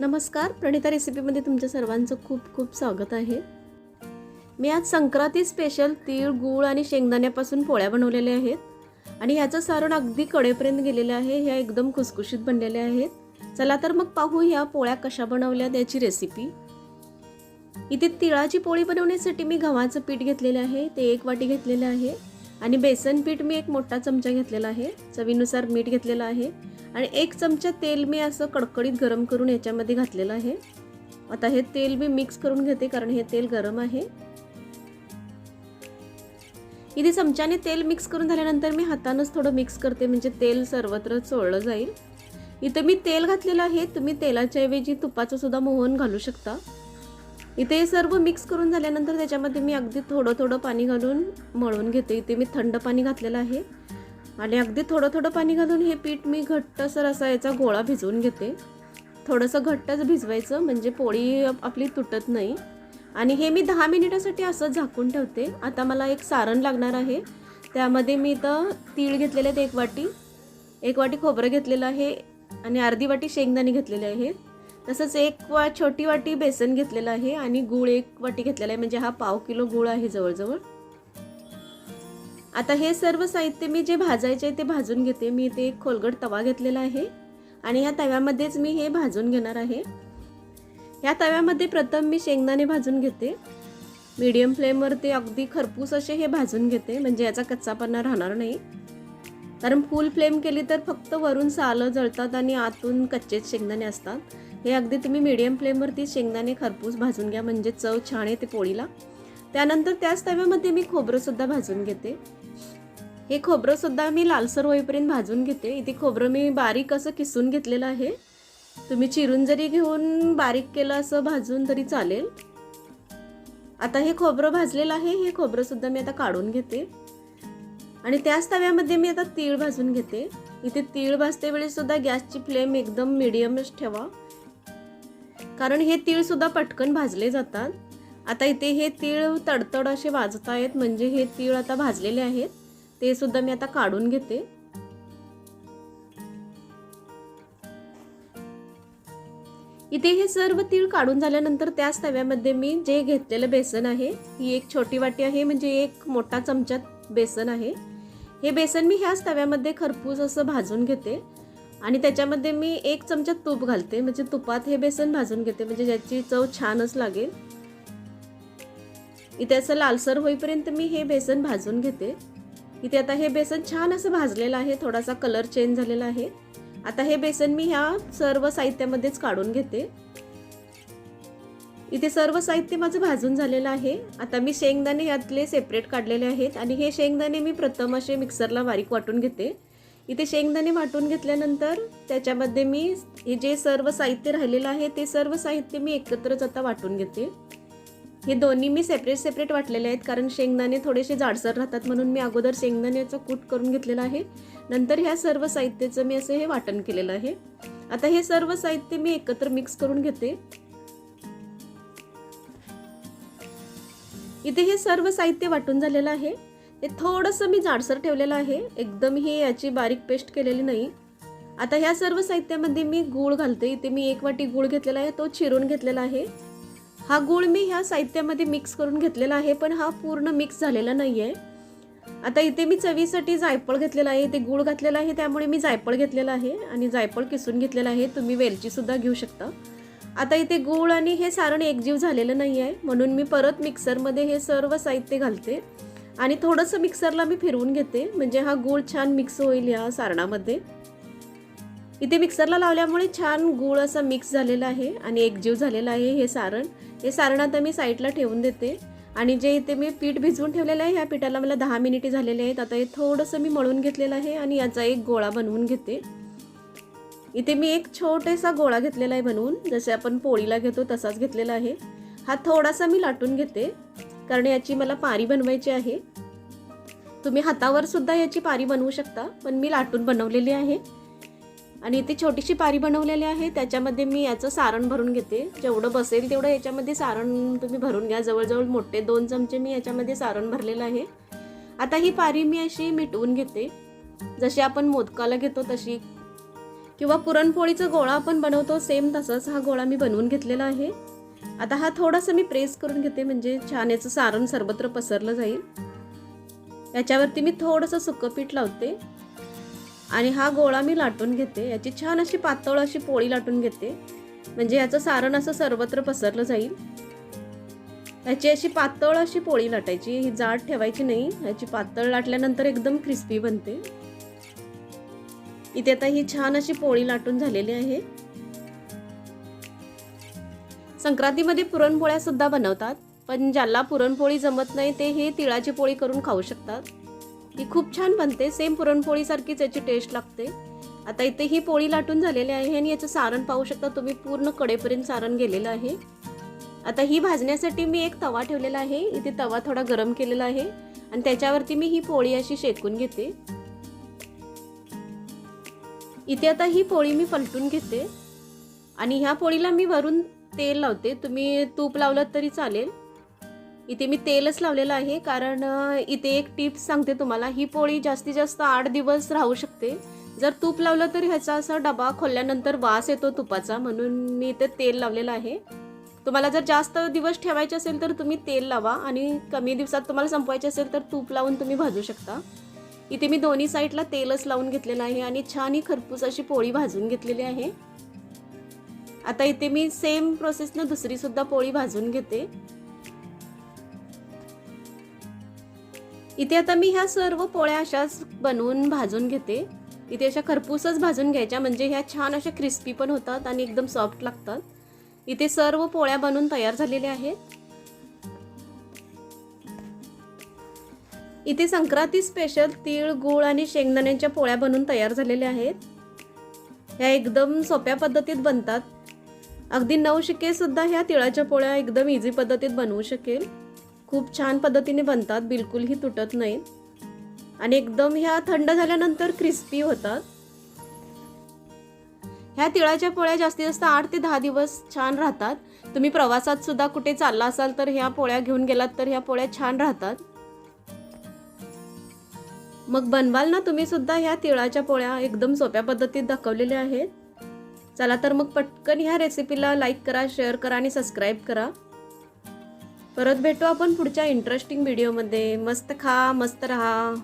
नमस्कार प्रणिता रेसिपीमध्ये तुमच्या सर्वांचं खूप खूप स्वागत आहे. मी आज संक्रांती स्पेशल तीळ गूळ आणि शेंगदाण्यापासून पोळ्या बनवलेल्या आहेत. आणि ह्याचं सारण अगदी कडेपर्यंत गेलेलं आहे ह्या एकदम खुसखुशीत बनलेल्या आहेत. चला तर मग पाहू ह्या पोळ्या कशा बनवल्या त्याची रेसिपी इथे तिळाची पोळी बनवण्यासाठी मी गव्हाचं पीठ घेतलेलं आहे ते एक वाटी घेतलेलं आहे. आणि बेसन पीठ मी एक मोठा चमचा घेतलेला आहे. चवीनुसार मीठ घेतलेलं आहे. आणि एक चमचा तेल मी असं कडकडीत गरम करून याच्यामध्ये घातलेलं आहे. आता हे तेल मी मिक्स करून घेते कारण हे तेल गरम आहे. इथे चमच्याने तेल मिक्स करून झाल्यानंतर मी हातानंच थोडं मिक्स करते म्हणजे तेल सर्वत्र चोळलं जाईल. इथं मी तेल घातलेलं आहे. तुम्ही तेलाच्या ऐवजी तुपाचं सुद्धा मोहन घालू शकता. इथे हे सर्व मिक्स करून झाल्यानंतर त्याच्यामध्ये मी अगदी थोडं थोडं पाणी घालून मळून घेते. इथे मी थंड पाणी घातलेलं आहे. आणि अगदी थोडं थोडं पाणी घालून हे पीठ मी घट्टसर असा याचा गोळा भिजवून घेते. थोडंसं घट्टच भिजवायचं म्हणजे पोळी आपली तुटत नाही. आणि हे मी दहा मिनिटासाठी असं झाकून ठेवते. आता मला एक सारण लागणार आहे. त्यामध्ये मी इथं तीळ घेतलेले आहेत एक वाटी. एक वाटी खोबरं घेतलेलं आहे. आणि अर्धी वाटी शेंगदाणे घेतलेले आहे तसंच एक वा छोटी वाटी बेसन घेतलेलं आहे आणि गूळ एक वाटी घेतलेला आहे म्हणजे हा पाव किलो गूळ आहे जवळजवळ. आता हे सर्व साहित्य मी जे भाजायचे ते भाजून घेते. मी इथे एक खोलगट तवा घेतलेला आहे आणि ह्या तव्यामध्येच मी हे भाजून घेणार आहे. ह्या तव्यामध्ये प्रथम मी शेंगदाणे भाजून घेते. मीडियम फ्लेमवर ते अगदी खरपूस असे हे भाजून घेते म्हणजे याचा कच्चापणा राहणार नाही. कारण फुल फ्लेम केली तर फक्त वरून सालं जळतात आणि आतून कच्चेच शेंगदाणे असतात. हे अगदी तुम्ही मीडियम फ्लेमवरती शेंगदाणे खरपूस भाजून घ्या. म्हणजे चव छान येते पोळीला. त्यानंतर त्याच तव्यामध्ये मी खोबरंसुद्धा भाजून घेते. हे खोबरंसुद्धा मी लालसर होईपर्यंत भाजून घेते. इथे खोबरं मी बारीक असं किसून घेतलेलं आहे. तुम्ही चिरून जरी घेऊन बारीक केलं असं भाजून तरी चालेल. आता हे खोबरं भाजलेलं आहे. हे खोबरंसुद्धा मी आता काढून घेते. आणि त्याच तव्यामध्ये मी आता तीळ भाजून घेते. इथे तीळ भाजते वेळीसुद्धा गॅसची फ्लेम एकदम मिडियमच ठेवा. कारण हे तीळसुद्धा पटकन भाजले जातात. आता इथे हे तीळ तडतड असे वाजत आहेत म्हणजे हे तीळ आता भाजलेले आहेत. ते सुद्धा मी आता काढून घेते. इथे हे सर्व तीळ काढून झाल्यानंतर त्याच तव्यामध्ये मी जे घेतलेलं बेसन आहे ही एक छोटी वाटी आहे म्हणजे एक मोठा चमचा बेसन आहे. हे बेसन मी ह्याच तव्यामध्ये खरपूस असं भाजून घेते. आणि त्याच्यामध्ये मी एक चमचा तूप घालते. म्हणजे तुपात हे बेसन भाजून घेते. म्हणजे ज्याची चव छानच लागेल. इथे असं लालसर होईपर्यंत मी हे बेसन भाजून घेते. इथे आता हे बेसन छान असं भाजलेलं आहे. थोडासा कलर चेंज झालेला आहे. आता हे बेसन मी ह्या सर्व साहित्यामध्येच काढून घेते. इथे सर्व साहित्य माझं भाजून झालेलं आहे. आता मी शेंगदाणे यातले सेपरेट काढलेले आहेत. आणि हे शेंगदाणे मी प्रथम असे मिक्सरला बारीक वाटून घेते. इथे शेंगदाणे वाटून घेतल्यानंतर त्याच्यामध्ये मी हे जे सर्व साहित्य राहिलेलं आहे ते सर्व साहित्य मी एकत्रच आता वाटून घेते. हे दोन्ही मी सेपरेट सेपरेट वाटलेले आहेत कारण शेंगदाणे थोडेसे जाडसर राहतात म्हणून मी अगोदर शेंगदाण्याचं कूट करून घेतलेलं आहे. नंतर ह्या सर्व साहित्याचं मी असं हे वाटण केलेलं आहे. आता हे सर्व साहित्य मी एकत्र मिक्स करून घेते. इथे हे सर्व साहित्य वाटून झालेलं आहे. हे थोडंसं मी जाडसर ठेवलेलं आहे. एकदम ही याची बारीक पेस्ट केलेली नाही. आता ह्या सर्व साहित्यामध्ये मी गूळ घालते. इथे मी एक वाटी गूळ घेतलेला आहे. तो चिरून घेतलेला आहे. हा गूळ मी ह्या साहित्यामध्ये मिक्स करून घेतलेला आहे पण हा पूर्ण मिक्स झालेला नाही आहे आता इथे मी चवीसाठी जायफळ घेतलेलं आहे. इथे गूळ घातलेला आहे त्यामुळे मी जायफळ घेतलेला आहे आणि जायफळ किसून घेतलेलं आहे. तुम्ही वेलचीसुद्धा घेऊ शकता. आता इथे गूळ आणि हे सारण एकजीव झालेलं नाही आहे म्हणून मी परत मिक्सरमध्ये हे सर्व साहित्य घालते. आणि थोडंसं मिक्सरला मी फिरवून घेते. म्हणजे हा गूळ छान मिक्स होईल या सारणामध्ये. इथे मिक्सरला लावल्यामुळे छान गूळ असा मिक्स झालेला आहे आणि एकजीव झालेला आहे हे सारण. हे सारण आता मी साईडला ठेवून देते. आणि जे इथे मी पीठ भिजवून ठेवलेलं आहे ह्या पिठाला मला दहा मिनिटे झालेले आहेत. आता हे थोडंसं मी मळून घेतलेलं आहे आणि याचा एक गोळा बनवून घेते. इथे मी एक छोटासा गोळा घेतलेला आहे बनवून. जसे आपण पोळीला घेतो तसाच घेतलेला आहे. हा थोडासा मी लाटून घेते. कारण याची मला पारी बनवायची आहे. तुम्ही हातावर सुद्धा याची पारी बनवू शकता पण मी लाटून बनवलेली आहे. आणि इथे छोटीशी पारी बनवलेली आहे त्याच्यामध्ये मी याचं सारण भरून घेते. जेवढं बसेल तेवढं याच्यामध्ये सारण तुम्ही भरून घ्या. जवळजवळ मोठे दोन चमचे मी याच्यामध्ये सारण भरलेलं आहे. आता ही पारी मी अशी मिटवून घेते. जशी आपण मोदकाला घेतो तशी. किंवा पुरणपोळीचा गोळा आपण बनवतो सेम तसाच हा गोळा मी बनवून घेतलेला आहे. आता हा थोडासा मी प्रेस करून घेते म्हणजे छान याचं सारण सर्वत्र पसरलं जाईल. याच्यावरती मी थोडंसं सुकं पीठ लावते. आणि हा गोळा मी लाटून घेते. याची छान अशी पातळ अशी पोळी लाटून घेते. म्हणजे याचं सारण असं सर्वत्र पसरलं जाईल. याची अशी पातळ अशी पोळी लाटायची. ही जाड ठेवायची नाही. याची पातळ लाटल्यानंतर एकदम क्रिस्पी बनते. इथे आता ही छान अशी पोळी लाटून झालेली आहे. संक्रांतीमध्ये पुरणपोळ्या सुद्धा बनवतात पण ज्याला पुरणपोळी जमत नाही ते हे तिळाची पोळी करून खाऊ शकतात. ही खूप छान बनते सेम पुरणपोळीसारखीच याची टेस्ट लागते. आता इथे ही पोळी लाटून झालेली आहे आणि याचं सारण पाहू शकता तुम्ही पूर्ण कडेपर्यंत सारण गेलेलं आहे. आता ही भाजण्यासाठी मी एक तवा ठेवलेला आहे इथे तवा थोडा गरम केलेला आहे आणि त्याच्यावरती मी ही पोळी अशी शेकून घेते. इथे आता ही पोळी मी पलटून घेते आणि ह्या पोळीला मी वरून तेल लावते. तुम्ही तूप लावलं तरी चालेल. इथे मी तेलच लावलेलं आहे कारण इथे एक टिप्स सांगते तुम्हाला. ही पोळी जास्तीत जास्त आठ दिवस राहू शकते. जर तूप लावलं तर ह्याचा असा डबा खोलल्यानंतर वास येतो तुपाचा. म्हणून मी इथे तेल लावलेलं आहे. तुम्हाला जर जास्त दिवस ठेवायचे असेल तर तुम्ही तेल लावा आणि कमी दिवसात तुम्हाला संपवायचे असेल तर तूप लावून तुम्ही भाजू शकता. इथे मी दोन्ही साईडला तेलच लावून घेतलेलं आहे आणि छान ही खरपूस अशी पोळी भाजून घेतलेली आहे. आता इथे मी सेम प्रोसेसनं दुसरी सुद्धा पोळी भाजून घेते. इथे आता मी ह्या सर्व पोळ्या अशाच बनवून भाजून घेते. इथे अशा खरपूसच भाजून घ्यायच्या म्हणजे ह्या छान अशा क्रिस्पी पण होतात आणि एकदम सॉफ्ट लागतात. इथे सर्व पोळ्या बनवून तयार झालेल्या आहेत. इथे संक्रांती स्पेशल तीळ गुळ आणि शेंगदाण्याच्या पोळ्या बनवून तयार झालेल्या आहेत. ह्या एकदम सोप्या पद्धतीत बनतात. अगदी नऊ सुद्धा ह्या तिळाच्या पोळ्या एकदम इझी पद्धतीत बनवू शकेल. खूप छान पद्धतीने बनतात बिलकुलही तुटत नाहीत आणि एकदम ह्या थंड झाल्यानंतर क्रिस्पी होतात. ह्या तिळाच्या पोळ्या जास्तीत जास्त आठ ते दहा दिवस छान राहतात. तुम्ही प्रवासात सुद्धा कुठे चालला असाल तर ह्या पोळ्या घेऊन गेलात तर ह्या पोळ्या छान राहतात. मग बनवाल ना तुम्ही सुद्धा ह्या तिळाच्या पोळ्या एकदम सोप्या पद्धतीत दाखवलेल्या आहेत. चला तर मग पटकन ह्या रेसिपीला लाईक करा शेअर करा आणि सबस्क्राईब करा. परत भेटू आपण पुढच्या इंटरेस्टिंग व्हिडिओमध्ये मस्त खा मस्त रहा.